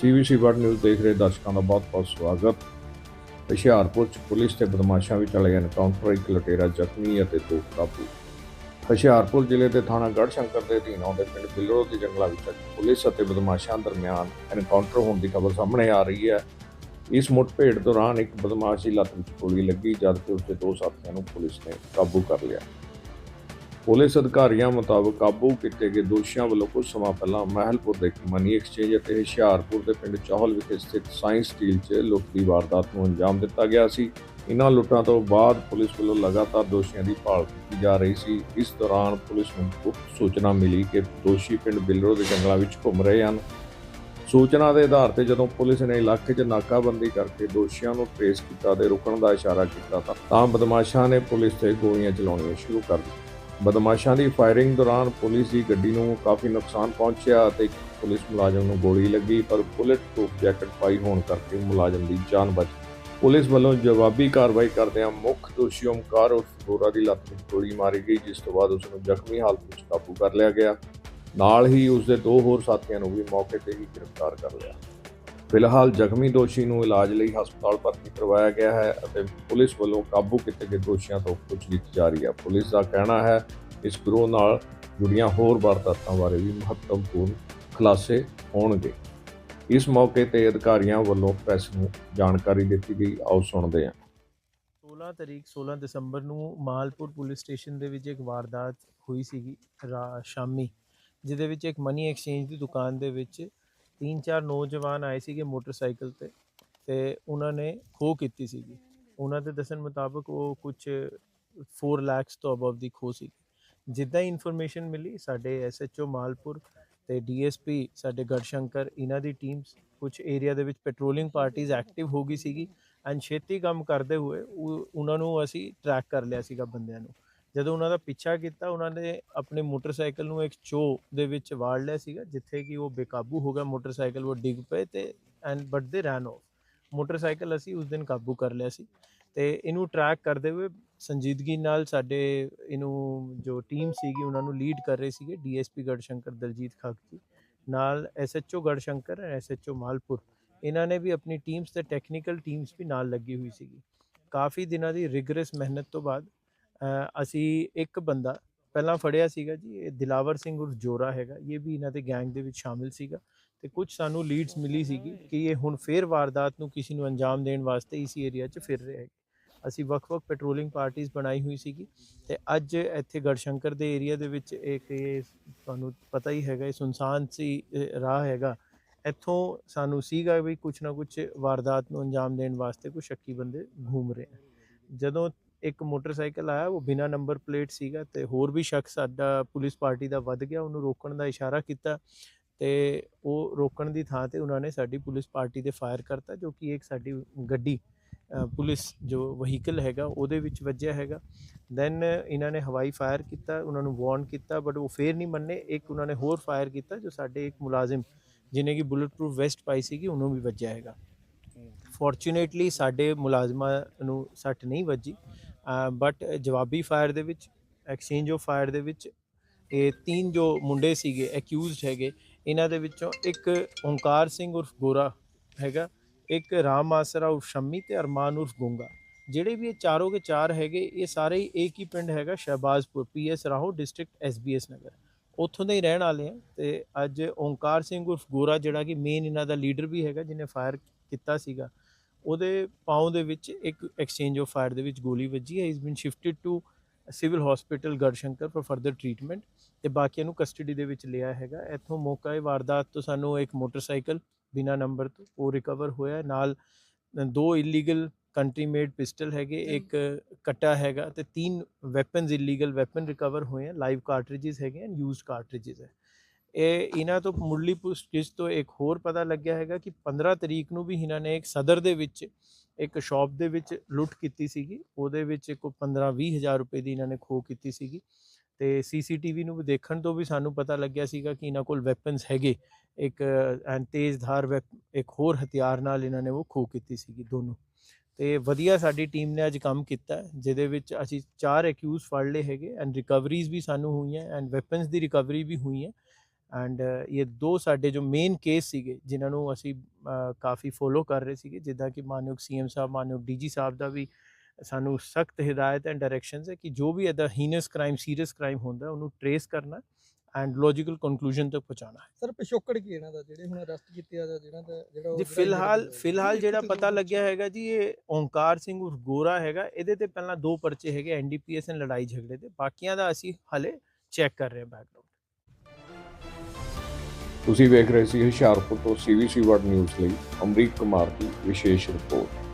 CBC word news ਦੇਖ ਰਹੇ ਦਰਸ਼ਕਾਂ ਦਾ ਬਹੁਤ-ਬਹੁਤ ਸਵਾਗਤ। ਹੁਸ਼ਿਆਰਪੁਰ ਚ ਪੁਲਿਸ ਤੇ ਬਦਮਾਸ਼ਾਂ ਵਿੱਚ ਚੱਲੇ ਐਨਕਾਊਂਟਰ ਇੱਕ ਲਟੇਰਾ ਜ਼ਖਮੀ ਅਤੇ ਦੋ ਕਾਬੂ। ਹੁਸ਼ਿਆਰਪੁਰ ਜ਼ਿਲ੍ਹੇ ਦੇ ਥਾਣਾ ਗੜ੍ਹ ਸ਼ੰਕਰ ਦੇ ਅਧੀਨ ਆਉਂਦੇ ਪਿੰਡ ਬਿੱਲੋ ਦੇ ਜੰਗਲਾਂ ਵਿੱਚ ਪੁਲਿਸ ਅਤੇ ਬਦਮਾਸ਼ਾਂ ਦਰਮਿਆਨ ਐਨਕਾਊਂਟਰ ਹੋਣ ਦੀ ਖਬਰ ਸਾਹਮਣੇ ਆ ਰਹੀ ਹੈ। ਇਸ ਮੁੱਠਭੇੜ ਦੌਰਾਨ ਇੱਕ ਬਦਮਾਸ਼ ਦੀ ਲੱਤ ਵਿੱਚ ਗੋਲੀ ਲੱਗੀ ਜਦਕਿ ਉਸਦੇ ਦੋ ਸਾਥੀਆਂ ਨੂੰ ਪੁਲਿਸ ਨੇ ਕਾਬੂ ਕਰ ਲਿਆ। ਪੁਲਿਸ ਅਧਿਕਾਰੀਆਂ ਮੁਤਾਬਕ ਕਾਬੂ ਕੀਤੇ ਗਏ ਦੋਸ਼ੀਆਂ ਵੱਲੋਂ ਕੁਝ ਸਮਾਂ ਪਹਿਲਾਂ ਮਹਿਲਪੁਰ ਦੇ ਇੱਕ ਮਨੀ ਐਕਸਚੇਂਜ ਅਤੇ ਹੁਸ਼ਿਆਰਪੁਰ ਦੇ ਪਿੰਡ ਚੌਹਲ ਵਿਖੇ ਸਥਿਤ ਸਾਇੰਸ ਸਟੀਲ 'ਚ ਲੁੱਟ ਦੀ ਵਾਰਦਾਤ ਨੂੰ ਅੰਜਾਮ ਦਿੱਤਾ ਗਿਆ ਸੀ। ਇਨ੍ਹਾਂ ਲੁੱਟਾਂ ਤੋਂ ਬਾਅਦ ਪੁਲਿਸ ਵੱਲੋਂ ਲਗਾਤਾਰ ਦੋਸ਼ੀਆਂ ਦੀ ਭਾਲ ਕੀਤੀ ਜਾ ਰਹੀ ਸੀ। ਇਸ ਦੌਰਾਨ ਪੁਲਿਸ ਨੂੰ ਗੁਪਤ ਸੂਚਨਾ ਮਿਲੀ ਕਿ ਦੋਸ਼ੀ ਪਿੰਡ ਬਿੱਲਰੋ ਦੇ ਜੰਗਲਾਂ ਵਿੱਚ ਘੁੰਮ ਰਹੇ ਹਨ। ਸੂਚਨਾ ਦੇ ਆਧਾਰ ਤੇ ਜਦੋਂ ਪੁਲਿਸ ਨੇ ਇਲਾਕੇ 'ਚ ਨਾਕਾਬੰਦੀ ਕਰਕੇ ਦੋਸ਼ੀਆਂ ਨੂੰ ਟ੍ਰੇਸ ਕੀਤਾ ਤੇ ਰੁਕਣ ਦਾ ਇਸ਼ਾਰਾ ਕੀਤਾ ਤਾਂ ਬਦਮਾਸ਼ਾਂ ਨੇ ਪੁਲਿਸ ਤੇ ਗੋਲੀਆਂ ਚਲਾਉਣੀਆਂ ਸ਼ੁਰੂ ਕਰ ਦਿੱਤੀਆਂ। ਬਦਮਾਸ਼ਾਂ ਦੀ ਫਾਇਰਿੰਗ ਦੌਰਾਨ ਪੁਲਿਸ ਦੀ ਗੱਡੀ ਨੂੰ ਕਾਫੀ ਨੁਕਸਾਨ ਪਹੁੰਚਿਆ ਅਤੇ ਪੁਲਿਸ ਮੁਲਾਜ਼ਮ ਨੂੰ ਗੋਲੀ ਲੱਗੀ, ਪਰ ਬੁਲੇਟ ਪ੍ਰੂਫ ਜੈਕਟ ਪਾਈ ਹੋਣ ਕਰਕੇ ਮੁਲਾਜ਼ਮ ਦੀ ਜਾਨ ਬਚ ਗਈ। ਪੁਲਿਸ ਵੱਲੋਂ ਜਵਾਬੀ ਕਾਰਵਾਈ ਕਰਦਿਆਂ ਮੁੱਖ ਦੋਸ਼ੀ ਓਮਕਾਰ ਉਰਫ ਗੋਰਾ ਦੀ ਲੱਤ ਵਿੱਚ ਗੋਲੀ ਮਾਰੀ ਗਈ, ਜਿਸ ਤੋਂ ਬਾਅਦ ਉਸ ਨੂੰ ਜ਼ਖਮੀ ਹਾਲਤ ਵਿੱਚ ਕਾਬੂ ਕਰ ਲਿਆ ਗਿਆ। ਨਾਲ ਹੀ ਉਸ ਦੇ ਦੋ ਹੋਰ ਸਾਥੀਆਂ ਨੂੰ ਵੀ ਮੌਕੇ ਤੇ ਹੀ ਗ੍ਰਿਫਤਾਰ ਕਰ ਲਿਆ। ਫਿਲਹਾਲ ਜ਼ਖਮੀ ਦੋਸ਼ੀ ਨੂੰ ਇਲਾਜ ਲਈ ਹਸਪਤਾਲ ਭਰਤੀ ਕਰਵਾਇਆ ਗਿਆ ਹੈ ਅਤੇ ਪੁਲਿਸ ਵੱਲੋਂ ਕਾਬੂ ਕੀਤੇ ਗਏ ਦੋਸ਼ੀਆਂ ਤੋਂ ਪੁੱਛਗਿੱਛ ਜਾਰੀ ਹੈ। ਪੁਲਿਸ ਦਾ ਕਹਿਣਾ ਹੈ, ਇਸ ਗਰੋਹ ਨਾਲ ਜੁੜੀਆਂ ਹੋਰ ਵਾਰਦਾਤਾਂ ਬਾਰੇ ਵੀ ਮਹੱਤਵਪੂਰਨ ਖੁਲਾਸੇ ਹੋਣਗੇ। ਇਸ ਮੌਕੇ ਤੇ ਅਧਿਕਾਰੀਆਂ ਵੱਲੋਂ ਪ੍ਰੈਸ ਨੂੰ ਜਾਣਕਾਰੀ ਦਿੱਤੀ ਗਈ। ਆਓ ਸੁਣਦੇ ਹਾਂ। 16 ਤਰੀਕ 16 ਦਸੰਬਰ ਨੂੰ ਮਾਲਪੁਰ ਪੁਲਿਸ ਸਟੇਸ਼ਨ ਦੇ ਵਿੱਚ ਇੱਕ ਵਾਰਦਾਤ ਹੋਈ ਸੀਗੀ ਸ਼ਾਮੀ, ਜਿਹਦੇ ਵਿੱਚ ਇੱਕ ਮਨੀ ਐਕਸਚੇਂਜ ਦੀ ਦੁਕਾਨ ਦੇ ਵਿੱਚ ਤਿੰਨ ਚਾਰ ਨੌਜਵਾਨ ਆਏ ਸੀਗੇ ਮੋਟਰਸਾਈਕਲ ਤੇ ਤੇ ਉਹਨਾਂ ਨੇ ਖੋਹ ਕੀਤੀ ਸੀਗੀ। ਉਹਨਾਂ ਦੇ ਦੱਸਣ ਮੁਤਾਬਕ ਉਹ ਕੁਝ 4 ਲੱਖ ਤੋਂ ਅਬਵ ਦੀ ਖੋਹ ਸੀ ਜਿੱਦਾਂ ਹੀ ਇਨਫੋਰਮੇਸ਼ਨ ਮਿਲੀ, ਸਾਡੇ ਐਸਐਚਓ ਮਾਲਪੁਰ ਤੇ ਡੀਐਸਪੀ ਸਾਡੇ ਗੜਸ਼ੰਕਰ, ਇਹਨਾਂ ਦੀ ਟੀਮਸ ਕੁਝ ਏਰੀਆ ਦੇ ਵਿੱਚ ਪੈਟਰੋਲਿੰਗ ਪਾਰਟੀਆਂ ਐਕਟਿਵ ਹੋ ਗਈ ਸੀਗੀ ਐਂਡ ਛੇਤੀ ਕੰਮ ਕਰਦੇ ਹੋਏ ਉਹ- ਉਹਨਾਂ ਨੂੰ ਅਸੀਂ ਟਰੈਕ ਕਰ ਲਿਆ ਸੀਗਾ ਬੰਦਿਆਂ ਨੂੰ। ਜਦੋਂ ਉਹਨਾਂ ਦਾ ਪਿੱਛਾ ਕੀਤਾ, ਉਹਨਾਂ ਨੇ ਆਪਣੇ ਮੋਟਰਸਾਈਕਲ ਨੂੰ ਇੱਕ ਚੋ ਦੇ ਵਿੱਚ ਵਾੜ ਲਿਆ ਸੀਗਾ, ਜਿੱਥੇ ਕਿ ਉਹ ਬੇਕਾਬੂ ਹੋ ਗਿਆ ਮੋਟਰਸਾਈਕਲ, ਉਹ ਡਿੱਗ ਪਏ ਤੇ and, but they run off motorcycle ਅਸੀਂ ਉਸ ਦਿਨ ਕਾਬੂ ਕਰ ਲਿਆ ਸੀ ਤੇ ਇਹਨੂੰ ਟਰੈਕ ਕਰਦੇ ਹੋਏ ਸੰਜੀਦਗੀ ਨਾਲ ਸਾਡੇ ਇਹਨੂੰ ਜੋ ਟੀਮ ਸੀਗੀ, ਉਹਨਾਂ ਨੂੰ ਲੀਡ ਕਰ ਰਹੇ ਸੀਗੇ ਡੀਐਸਪੀ ਗੜਸ਼ੰਕਰ ਦਲਜੀਤ ਖਾਕੀ ਨਾਲ ਐਸਐਚਓ ਗੜਸ਼ੰਕਰ ਐਸਐਚਓ ਮਾਲਪੁਰ। ਇਹਨਾਂ ਨੇ ਵੀ ਆਪਣੀ ਟੀਮਸ ਤੇ ਟੈਕਨੀਕਲ ਟੀਮਸ ਵੀ ਨਾਲ ਲੱਗੀ ਹੋਈ ਸੀਗੀ। ਕਾਫੀ ਦਿਨਾਂ ਦੀ ਰਿਗਰਸ ਮਿਹਨਤ ਤੋਂ ਬਾਅਦ ਅਸੀਂ ਇੱਕ ਬੰਦਾ ਪਹਿਲਾਂ ਫੜਿਆ ਸੀਗਾ ਜੀ, ਇਹ ਦਿਲਾਵਰ ਸਿੰਘ ਉਰਫ ਜੋਰਾ ਹੈਗਾ, ਇਹ ਵੀ ਇਹਨਾਂ ਦੇ ਗੈਂਗ ਦੇ ਵਿੱਚ ਸ਼ਾਮਿਲ ਸੀਗਾ ਤੇ ਕੁਝ ਸਾਨੂੰ ਲੀਡਸ ਮਿਲੀ ਸੀਗੀ ਕਿ ਇਹ ਹੁਣ ਫੇਰ ਵਾਰਦਾਤ ਨੂੰ ਕਿਸੇ ਨੂੰ ਅੰਜਾਮ ਦੇਣ ਵਾਸਤੇ ਇਸ ਏਰੀਆ 'ਚ ਫਿਰ ਰਹੇ ਹੈਗੇ। ਅਸੀਂ ਵੱਖ-ਵੱਖ ਪੈਟਰੋਲਿੰਗ ਪਾਰਟੀਆਂ ਬਣਾਈ ਹੋਈ ਸੀਗੀ ਤੇ ਅੱਜ ਇੱਥੇ ਗੜਸ਼ੰਕਰ ਦੇ ਏਰੀਆ ਦੇ ਵਿੱਚ ਇੱਕ ਇਹ ਤੁਹਾਨੂੰ ਪਤਾ ਹੀ ਹੈਗਾ, ਇਹ ਸੁਨਸਾਨ ਸੀ ਰਾਹ ਹੈਗਾ, ਇੱਥੋਂ ਸਾਨੂੰ ਸੀਗਾ ਵੀ ਕੁਝ ਨਾ ਕੁਝ ਵਾਰਦਾਤ ਨੂੰ ਅੰਜਾਮ ਦੇਣ ਵਾਸਤੇ ਕੋਈ ਸ਼ੱਕੀ ਬੰਦੇ ਘੁੰਮ ਰਹੇ ਆ। ਜਦੋਂ ਇੱਕ ਮੋਟਰਸਾਈਕਲ ਆਇਆ ਉਹ ਬਿਨਾ ਨੰਬਰ ਪਲੇਟ ਸੀਗਾ ਤੇ ਹੋਰ ਵੀ ਸ਼ਖਸ ਸਾਡਾ ਪੁਲਿਸ ਪਾਰਟੀ ਦਾ ਵੱਧ ਗਿਆ ਉਹਨੂੰ ਰੋਕਣ ਦਾ ਇਸ਼ਾਰਾ ਕੀਤਾ ਤੇ ਉਹ ਰੋਕਣ ਦੀ ਥਾਂ ਤੇ ਉਹਨਾਂ ਨੇ ਸਾਡੀ ਪੁਲਿਸ ਪਾਰਟੀ ਤੇ ਫਾਇਰ ਕਰਤਾ ਜੋ ਕਿ ਇੱਕ ਸਾਡੀ ਗੱਡੀ ਪੁਲਿਸ ਜੋ ਵਹੀਕਲ ਹੈਗਾ ਉਹਦੇ ਵਿੱਚ ਵੱਜਿਆ ਹੈਗਾ। ਦੈਨ ਇਹਨਾਂ ਨੇ ਹਵਾਈ ਫਾਇਰ ਕੀਤਾ ਉਹਨਾਂ ਨੂੰ ਵਾਰਨ ਕੀਤਾ ਬਟ ਉਹ ਫੇਰ ਨਹੀਂ ਮੰਨੇ। ਇੱਕ ਉਹਨਾਂ ਨੇ ਹੋਰ ਫਾਇਰ ਕੀਤਾ ਜੋ ਸਾਡੇ ਇੱਕ ਮੁਲਾਜ਼ਮ ਜਿਹਨੇ ਕਿ ਬੁਲਟ ਪ੍ਰੂਫ ਵੈਸਟ ਪਾਈ ਸੀਗੀ ਉਹਨੂੰ ਵੀ ਵੱਜਿਆ ਹੈਗਾ। ਫੋਰਚੂਨੇਟਲੀ ਸਾਡੇ ਮੁਲਾਜ਼ਮਾਂ ਨੂੰ ਸੱਟ ਨਹੀਂ ਵੱਜੀ। ਬਟ ਜਵਾਬੀ ਫਾਇਰ ਦੇ ਵਿੱਚ ਐਕਸਚੇਂਜ ਆਫ ਫਾਇਰ ਦੇ ਵਿੱਚ, ਇਹ ਤਿੰਨ ਜੋ ਮੁੰਡੇ ਸੀਗੇ ਅਕਿਊਜ਼ਡ ਹੈਗੇ, ਇਹਨਾਂ ਦੇ ਵਿੱਚੋਂ ਇੱਕ ਓਂਕਾਰ ਸਿੰਘ ਉਰਫ ਗੋਰਾ ਹੈਗਾ, ਇੱਕ ਰਾਮ ਆਸਰਾ ਉਰਫ ਸ਼ੰਮੀ ਤੇ ਅਰਮਾਨ ਉਰਫ ਗੁੰਗਾ। ਜਿਹੜੇ ਵੀ ਇਹ ਚਾਰੋਂ ਕੇ ਚਾਰ ਹੈਗੇ, ਇਹ ਸਾਰੇ ਹੀ ਇੱਕ ਹੀ ਪਿੰਡ ਹੈਗਾ, Shahbazpur PS Rahon district SBS Nagar. ਉੱਥੋਂ ਦੇ ਹੀ ਰਹਿਣ ਵਾਲੇ ਆ ਤੇ ਅੱਜ ਓਂਕਾਰ ਸਿੰਘ ਉਰਫ ਗੋਰਾ, ਜਿਹੜਾ ਕਿ ਮੇਨ ਇਹਨਾਂ ਦਾ ਲੀਡਰ ਵੀ ਹੈਗਾ, ਜਿਹਨੇ ਫਾਇਰ ਕੀਤਾ ਸੀਗਾ ਉਹਦੇ ਪਾਉ ਦੇ ਵਿੱਚ ਇੱਕ ਐਕਸਚੇਂਜ ਆਫ ਫਾਇਰ ਦੇ ਵਿੱਚ ਗੋਲੀ ਵੱਜੀ ਹੈ। Is been shifted to civil hospital Garhshankar for further treatment ਤੇ ਬਾਕੀਆਂ ਨੂੰ ਕਸਟਡੀ ਦੇ ਵਿੱਚ ਲਿਆ ਹੈਗਾ। ਇੱਥੋਂ ਮੌਕਾ ਇਹ ਵਾਰਦਾਤ ਤੋਂ ਸਾਨੂੰ ਇੱਕ ਮੋਟਰਸਾਈਕਲ ਬਿਨਾ ਨੰਬਰ ਤੋਂ ਉਹ ਰਿਕਵਰ ਹੋਇਆ ਨਾਲ ਦੋ ਇਲੀਗਲ ਕੰਟਰੀ ਮੇਡ ਪਿਸਟਲ ਹੈਗੇ ਇੱਕ ਕੱਟਾ ਹੈਗਾ ਤੇ ਤਿੰਨ ਵੈਪਨਸ ਇਲੀਗਲ ਵੈਪਨ ਰਿਕਵਰ ਹੋਏ ਆ ਲਾਈਵ ਕਾਰਟ੍ਰਿਜਸ ਹੈਗੇ ਐਂਡ ਯੂਜ਼ਡ ਕਾਰਟ੍ਰਿਜਸ ਹੈ। ਇਹ ਇਹਨਾਂ ਤੋਂ ਮੁੱਢਲੀ ਪੁੱਛਗਿੱਛ ਤੋਂ ਇੱਕ ਹੋਰ ਪਤਾ ਲੱਗਿਆ ਹੈਗਾ ਕਿ 15 ਤਰੀਕ ਨੂੰ ਵੀ ਇਹਨਾਂ ਨੇ ਇੱਕ ਸਦਰ ਦੇ ਵਿੱਚ ਇੱਕ ਸ਼ਾਪ ਦੇ ਵਿੱਚ ਲੁੱਟ ਕੀਤੀ ਸੀਗੀ। ਉਹਦੇ ਵਿੱਚ ਕੋਈ 15 20 ਹਜ਼ਾਰ ਰੁਪਏ ਦੀ ਇਹਨਾਂ ਨੇ ਖੋਹ ਕੀਤੀ ਸੀਗੀ। ਤੇ ਸੀਸੀਟੀਵੀ ਨੂੰ ਵੀ ਦੇਖਣ ਤੋਂ ਵੀ ਸਾਨੂੰ ਪਤਾ ਲੱਗਿਆ ਸੀਗਾ ਕਿ ਇਹਨਾਂ ਕੋਲ ਵੈਪਨਸ ਹੈਗੇ। ਇੱਕ ਐਂਡ ਤੇਜ਼ਧਾਰ ਵੈਪ, ਇੱਕ ਹੋਰ ਹਥਿਆਰ ਨਾਲ ਇਹਨਾਂ ਨੇ ਉਹ ਖੋਹ ਕੀਤੀ ਸੀਗੀ ਦੋਨੋਂ। ਤੇ ਵਧੀਆ ਸਾਡੀ ਟੀਮ ਨੇ ਅੱਜ ਕੰਮ ਕੀਤਾ, ਜਿਹਦੇ ਵਿੱਚ ਅਸੀਂ ਚਾਰ ਐਕਿਊਜ਼ ਫੜ ਲਏ ਹੈਗੇ ਐਂਡ ਰਿਕਵਰੀਜ਼ ਵੀ ਸਾਨੂੰ ਹੋਈਆਂ ਐਂਡ ਵੈਪਨਸ ਦੀ ਰਿਕਵਰੀ ਵੀ ਹੋਈ ਹੈ ਐਂਡ ਇਹ ਦੋ ਸਾਡੇ ਜੋ ਮੇਨ ਕੇਸ ਸੀਗੇ ਜਿਨ੍ਹਾਂ ਨੂੰ ਅਸੀਂ ਕਾਫੀ ਫੋਲੋ ਕਰ ਰਹੇ ਸੀਗੇ ਜਿੱਦਾਂ ਕਿ ਮਾਨਯੋਗ ਸੀਐਮ ਸਾਹਿਬ ਮਾਨਯੋਗ ਡੀਜੀ ਸਾਹਿਬ ਦਾ ਵੀ ਸਾਨੂੰ ਸਖਤ ਹਦਾਇਤ ਐਂਡ ਡਾਇਰੈਕਸ਼ਨਸ ਹੈ ਕਿ ਜੋ ਵੀ ਇਹਦਾ ਹੀਨਸ ਕ੍ਰਾਈਮ ਸੀਰੀਅਸ ਕ੍ਰਾਈਮ ਹੁੰਦਾ ਉਹਨੂੰ ਟਰੇਸ ਕਰਨਾ ਐਂਡ ਲੌਜੀਕਲ ਕਨਕਲੂਜਨ ਤੱਕ ਪਹੁੰਚਾਉਣਾ ਹੈ ਸਰ ਪਿਛੋਕੜ ਕੀ ਇਹਨਾਂ ਦਾ ਜਿਹੜੇ ਹੁਣ ਅਰੈਸਟ ਕੀਤੇ ਆ ਜਿਹੜਾ ਦਾ ਜਿਹੜਾ ਜੀ ਫਿਲਹਾਲ ਫਿਲਹਾਲ ਜਿਹੜਾ ਪਤਾ ਲੱਗਿਆ ਹੈਗਾ ਜੀ ਇਹ ਓਂਕਾਰ ਸਿੰਘ ਉਰਫ ਗੋਰਾ ਹੈਗਾ ਇਹਦੇ ਤੇ ਪਹਿਲਾਂ ਦੋ ਪਰਚੇ ਹੈਗੇ ਐਨਡੀਪੀਐਸ ਐਂਡ ਲੜਾਈ ਝਗੜੇ ਦੇ ਬਾਕੀਆਂ ਦਾ ਅਸੀਂ ਹਲੇ ਚੈੱਕ ਕਰ ਰਹੇ ਹਾਂ ਬੈਕਗ੍ਰਾਉਂਡ ਤੁਸੀਂ ਵੇਖ ਰਹੇ ਸੀ ਹੁਸ਼ਿਆਰਪੁਰ ਤੋਂ ਸੀਵੀਸੀ ਵਰਡ ਨਿਊਜ਼ ਲਈ ਅਮਰੀਕ ਕੁਮਾਰ ਦੀ ਵਿਸ਼ੇਸ਼ ਰਿਪੋਰਟ।